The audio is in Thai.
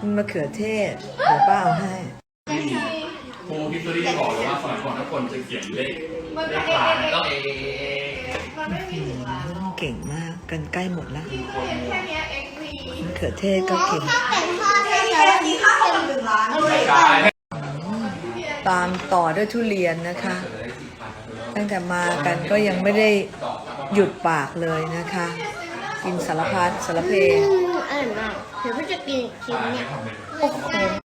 มันมะเขือเทศเดี๋ยวป้าเอาให้โม่มครูพิซซี่บอกเลยว่าสมัยก่อนทุกคนจะเขียนเลขเลขานต้องเอเอเก่งมากกันใกล้หมดแล้วที่นเมะเขือเทศก็เก่งถ้าเป็นพ่อได้แค่นี้ค่าคนหนึ่งล้านเลยตามต่อด้วยทุเรียนนะคะ ตั้งแต่มากันก็ยังไม่ได้หยุดปากเลยนะคะ กินสารพัดสารเพอืมอร่อยมากเดี๋ยวพี่จะกินอีกชิ้นเนี่ยโอ้โห